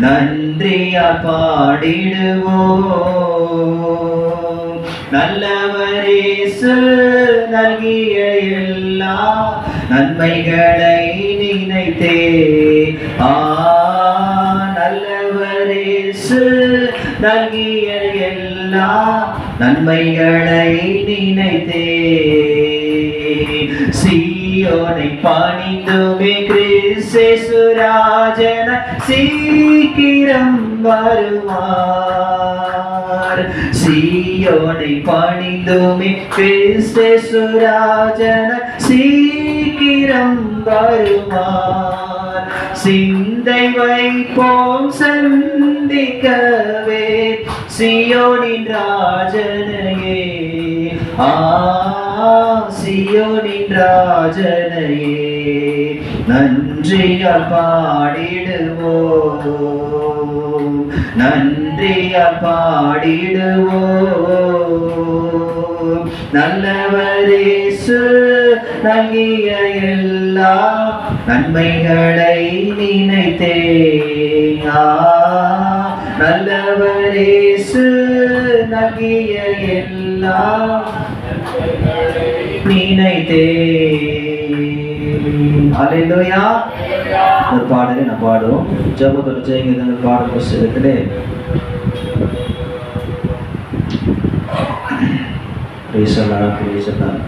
நன்றியா பாடிடுவோம். நல்லவரேசு நல்கிய எல்லா நன்மைகளை நினைத்தே. ஆ நல்லவரேசு நல்கிய எல்லா நன்மைகளை நினைத்தே. சீ சீயோனை பணிந்துமே கிறிஸ்தேசுராஜன சீக்கிரம் வருவார். சீயோனை பணிந்துமே கிறிஸ்தேசுராஜன சீக்கிரம் வருவார். சிந்தை வைப்போம் சந்திக்கவே சியோனின் ராஜனையே. ஆ சியோனின் ராஜனையே நன்றியால் பாடிடுவோம் நன்றியால் பாடிடுவோம் நல்லவரேசு நல்கிய எல்லா நன்மைகளை நினைத்தே ஆ, நல்லவரேசு நல்கிய எல்லா நினைத்தே அலையிலோயா ஒரு பாடலை நான் பாடுவோம் ஜபத்தோட ஜெயங்க பாடல் புஸ்தகத்திலே Praise the Lord, praise the Lord,